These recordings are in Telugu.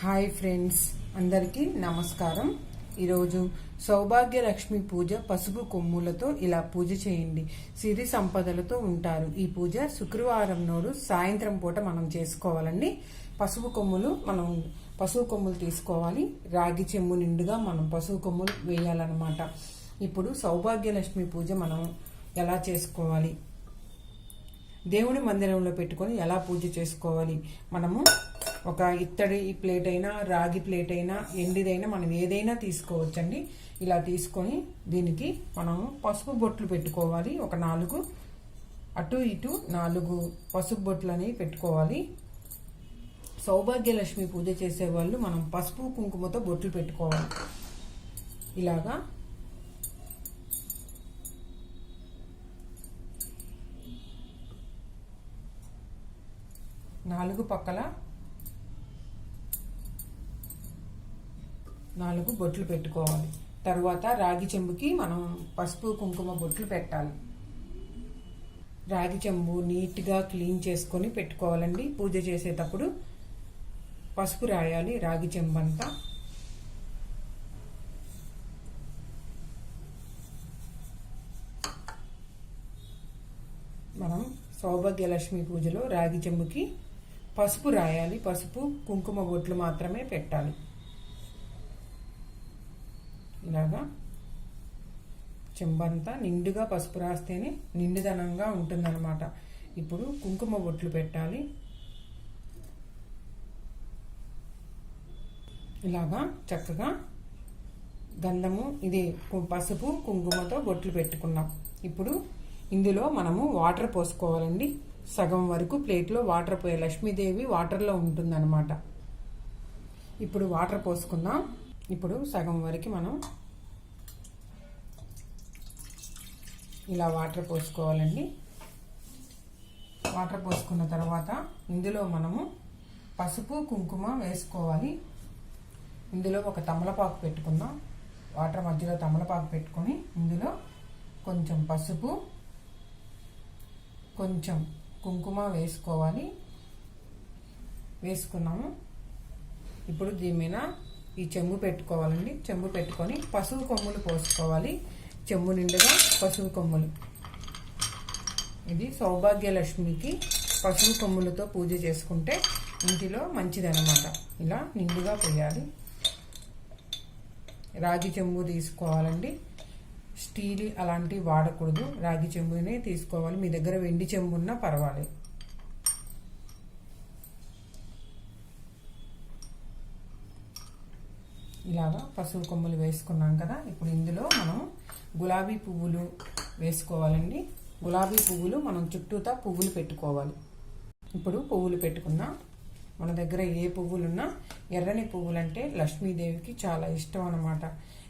హాయ్ ఫ్రెండ్స్ అందరికీ నమస్కారం. ఈరోజు సౌభాగ్యలక్ష్మి పూజ పసుపు కొమ్ములతో ఇలా పూజ చేయండి. సిరి సంపదలతో ఉంటారు. ఈ పూజ శుక్రవారం నాడు సాయంత్రం పూట మనం చేసుకోవాలండి. పసుపు కొమ్ములు మనం పసుపు కొమ్ములు తీసుకోవాలి. రాగి చెమ్ము నిండుగా మనం పసుపు కొమ్ములు వేయాలన్నమాట. ఇప్పుడు సౌభాగ్యలక్ష్మి పూజ మనం ఎలా చేసుకోవాలి? దేవుని మందిరంలో పెట్టుకొని ఎలా పూజ చేసుకోవాలి? మనము ఒక ఇత్తడి ప్లేట్ అయినా రాగి ప్లేట్ అయినా ఎండిదైనా మనం ఏదైనా తీసుకోవచ్చండి. ఇలా తీసుకొని దీనికి మనం పసుపు బొట్లు పెట్టుకోవాలి. ఒక నాలుగు అటు ఇటు నాలుగు పసుపు బొట్లు అనేవి పెట్టుకోవాలి. సౌభాగ్యలక్ష్మి పూజ చేసేవాళ్ళు మనం పసుపు కుంకుమతో బొట్లు పెట్టుకోవాలి. ఇలాగా. నాలుగు పక్కల నాలుగు బొట్లు పెట్టుకోవాలి. తర్వాత రాగి చెంబుకి మనం పసుపు కుంకుమ బొట్లు పెట్టాలి. రాగి చెంబు నీట్గా క్లీన్ చేసుకొని పెట్టుకోవాలండి. పూజ చేసేటప్పుడు పసుపు రాయాలి రాగి చెంబు అంతా మనం సౌభాగ్యలక్ష్మి పూజలో రాగి చెంబుకి పసుపు రాయాలి. పసుపు కుంకుమ బొట్లు మాత్రమే పెట్టాలి. ఇలాగా చెంబంతా నిండుగా పసుపు రాస్తేనే నిండుదనంగా ఉంటుందన్నమాట. ఇప్పుడు కుంకుమ బొట్లు పెట్టాలి. ఇలాగా చక్కగా గంధము ఇది పసుపు కుంకుమతో బొట్లు పెట్టుకున్నాం. ఇప్పుడు ఇందులో మనము వాటర్ పోసుకోవాలండి. సగం వరకు ప్లేట్లో వాటర్ పోయే లక్ష్మీదేవి వాటర్లో ఉంటుందన్నమాట. ఇప్పుడు వాటర్ పోసుకుందాం. ఇప్పుడు సగం వరకు మనం ఇలా వాటర్ పోసుకోవాలండి. వాటర్ పోసుకున్న తర్వాత ఇందులో మనము పసుపు కుంకుమ వేసుకోవాలి. ఇందులో ఒక తమలపాకు పెట్టుకుందాం. వాటర్ మధ్యలో తమలపాకు పెట్టుకొని ఇందులో కొంచెం పసుపు కొంచెం కుంకుమ వేసుకోవాలి. వేసుకున్నాము. ఇప్పుడు దీని మీద ఈ చెంబు పెట్టుకోవాలండి. చెంబు పెట్టుకొని పసుపు కొమ్ములు పోసుకోవాలి. చెంబు నిండుగా పసుపు కొమ్ములు. ఇది సౌభాగ్యలక్ష్మికి పశువు కొమ్ములతో పూజ చేసుకుంటే ఇంటిలో మంచిదనమాట ఇలా నిండుగా పోయాలి. రాగి చెంబు తీసుకోవాలండి. స్టీల్ అలాంటివి వాడకూడదు. రాగి చెంబునే తీసుకోవాలి. మీ దగ్గర వెండి చెంబు ఉన్నా పర్వాలేదు. ఇలాగా పసుపు కొమ్ములు వేసుకున్నాం కదా. ఇప్పుడు ఇందులో మనం గులాబీ పువ్వులు వేసుకోవాలండి. గులాబీ పువ్వులు మనం చుట్టూతా పువ్వులు పెట్టుకోవాలి. ఇప్పుడు పువ్వులు పెట్టుకుందాం. మన దగ్గర ఏ పువ్వులున్నా ఎర్రని పువ్వులు అంటే లక్ష్మీదేవికి చాలా ఇష్టం అనమాట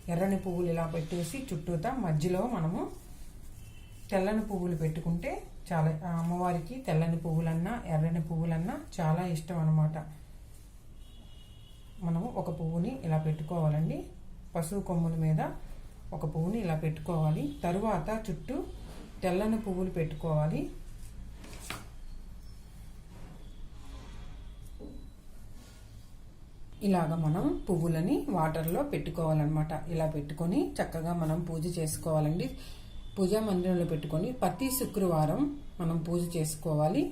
ఎర్రని పువ్వులు ఇలా పెట్టేసి చుట్టూతా మధ్యలో మనము తెల్లని పువ్వులు పెట్టుకుంటే చాలా అమ్మవారికి తెల్లని పువ్వులన్నా ఎర్రని పువ్వులన్నా చాలా ఇష్టం అనమాట మనము ఒక పువ్వుని ఇలా పెట్టుకోవాలండి. పశువు కొమ్ముల మీద ఒక పువ్వుని ఇలా పెట్టుకోవాలి. తరువాత చుట్టూ తెల్లని పువ్వులు పెట్టుకోవాలి. ఇలాగ మనం పువ్వులని వాటర్లో పెట్టుకోవాలన్నమాట. ఇలా పెట్టుకొని చక్కగా మనం పూజ చేసుకోవాలండి. పూజా మందిరంలో పెట్టుకొని ప్రతి శుక్రవారం మనం పూజ చేసుకోవాలి.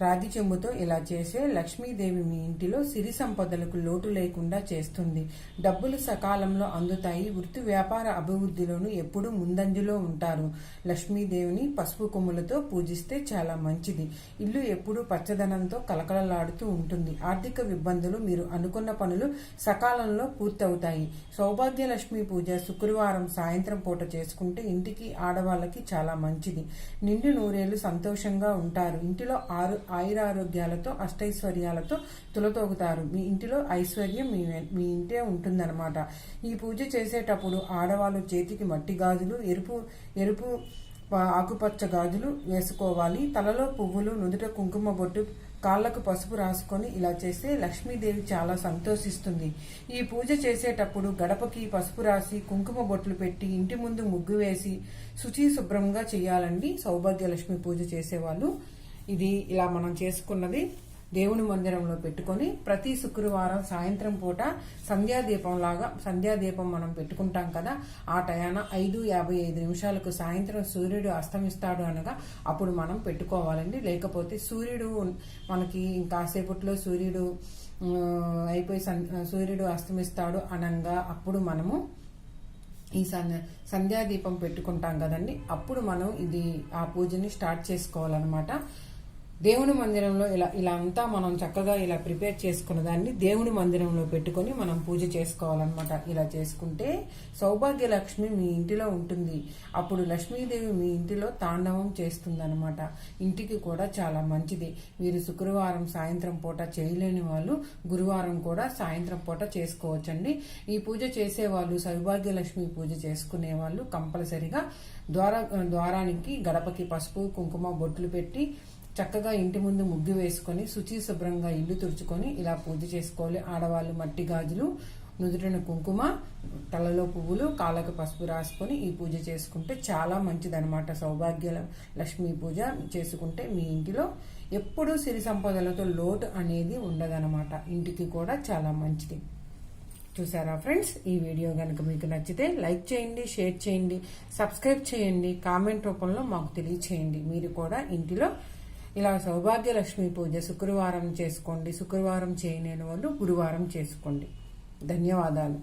రాగి చెంబుతో ఇలా చేసే లక్ష్మీదేవి మీ ఇంటిలో సిరి సంపదలకు లోటు లేకుండా చేస్తుంది. డబ్బులు సకాలంలో అందుతాయి. వృత్తి వ్యాపార అభివృద్ధిలోనూ ఎప్పుడూ ముందంజలో ఉంటారు. లక్ష్మీదేవిని పసుపు కొమ్ములతో పూజిస్తే చాలా మంచిది. ఇల్లు ఎప్పుడూ పచ్చదనంతో కలకలలాడుతూ ఉంటుంది. ఆర్థిక ఇబ్బందులు మీరు అనుకున్న పనులు సకాలంలో పూర్తవుతాయి. సౌభాగ్యలక్ష్మి పూజ శుక్రవారం సాయంత్రం పూట చేసుకుంటే ఇంటికి ఆడవాళ్ళకి చాలా మంచిది. నిండు నూరేళ్ళు సంతోషంగా ఉంటారు. ఇంటిలో ఆరు ఆయురారోగ్యాలతో అష్టైశ్వర్యాలతో తులతోగుతారు. మీ ఇంటిలో ఐశ్వర్యం మీ మీ ఇంటే ఉంటుందన్నమాట. ఈ పూజ చేసేటప్పుడు ఆడవాళ్ళు చేతికి మట్టి గాజులు ఎరుపు ఎరుపు ఆకుపచ్చ గాజులు వేసుకోవాలి. తలలో పువ్వులు నుదుట కుంకుమ బొట్టు కాళ్ళకు పసుపు రాసుకొని ఇలా చేస్తే లక్ష్మీదేవి చాలా సంతోషిస్తుంది. ఈ పూజ చేసేటప్పుడు గడపకి పసుపు రాసి కుంకుమ బొట్లు పెట్టి ఇంటి ముందు ముగ్గు వేసి శుచి శుభ్రంగా చేయాలండి. సౌభాగ్యలక్ష్మి పూజ చేసేవాళ్ళు. ఇది ఇలా మనం చేసుకున్నది దేవుని మందిరంలో పెట్టుకొని ప్రతి శుక్రవారం సాయంత్రం పూట సంధ్యాదీపం లాగా సంధ్యాదీపం మనం పెట్టుకుంటాం కదా ఆ టయాన ఐదు యాభై ఐదు నిమిషాలకు సాయంత్రం సూర్యుడు అస్తమిస్తాడు అనగా అప్పుడు మనం పెట్టుకోవాలండి. లేకపోతే సూర్యుడు మనకి ఇంకాసేపట్లో సూర్యుడు అయిపోయి సన్- సూర్యుడు అస్తమిస్తాడు అనంగా అప్పుడు మనము ఈ సంధ్యాదీపం పెట్టుకుంటాం కదండి. అప్పుడు మనం ఇది ఆ పూజని స్టార్ట్ చేసుకోవాలన్నమాట. దేవుని మందిరంలో ఇలా ఇలా అంతా మనం చక్కగా ఇలా ప్రిపేర్ చేసుకున్న దాన్ని దేవుని మందిరంలో పెట్టుకొని మనం పూజ చేసుకోవాలన్నమాట. ఇలా చేసుకుంటే సౌభాగ్య లక్ష్మి మీ ఇంటిలో ఉంటుంది. అప్పుడు లక్ష్మీదేవి మీ ఇంటిలో తాండవం చేస్తుందన్నమాట. ఇంటికి కూడా చాలా మంచిది. మీరు శుక్రవారం సాయంత్రం పూట చేయలేని వాళ్ళు గురువారం కూడా సాయంత్రం పూట చేసుకోవచ్చండి. ఈ పూజ చేసే వాళ్ళు సౌభాగ్యలక్ష్మి పూజ చేసుకునే వాళ్ళు కంపల్సరిగా ద్వార ద్వారానికి గడపకి పసుపు కుంకుమ బొట్లు పెట్టి చక్కగా ఇంటి ముందు ముగ్గు వేసుకొని శుచి శుభ్రంగా ఇల్లు తుడుచుకొని ఇలా పూజ చేసుకోవాలి. ఆడవాళ్ళు మట్టి గాజులు నుదుటిన కుంకుమ తలలో పువ్వులు కాళ్ళకు పసుపు రాసుకొని ఈ పూజ చేసుకుంటే చాలా మంచిదనమాట సౌభాగ్య లక్ష్మీ పూజ చేసుకుంటే మీ ఇంటిలో ఎప్పుడూ సిరి సంపదలతో లోటు అనేది ఉండదనమాట ఇంటికి కూడా చాలా మంచిది. చూసారా ఫ్రెండ్స్? ఈ వీడియో కనుక మీకు నచ్చితే లైక్ చేయండి షేర్ చేయండి సబ్స్క్రైబ్ చేయండి కామెంట్ రూపంలో మాకు తెలియచేయండి. మీరు కూడా ఇంటిలో ఇలా సౌభాగ్య లక్ష్మి పూజ శుక్రవారం చేసుకోండి శుక్రవారం చేయలేని వాళ్ళు గురువారం చేసుకోండి. ధన్యవాదాలు.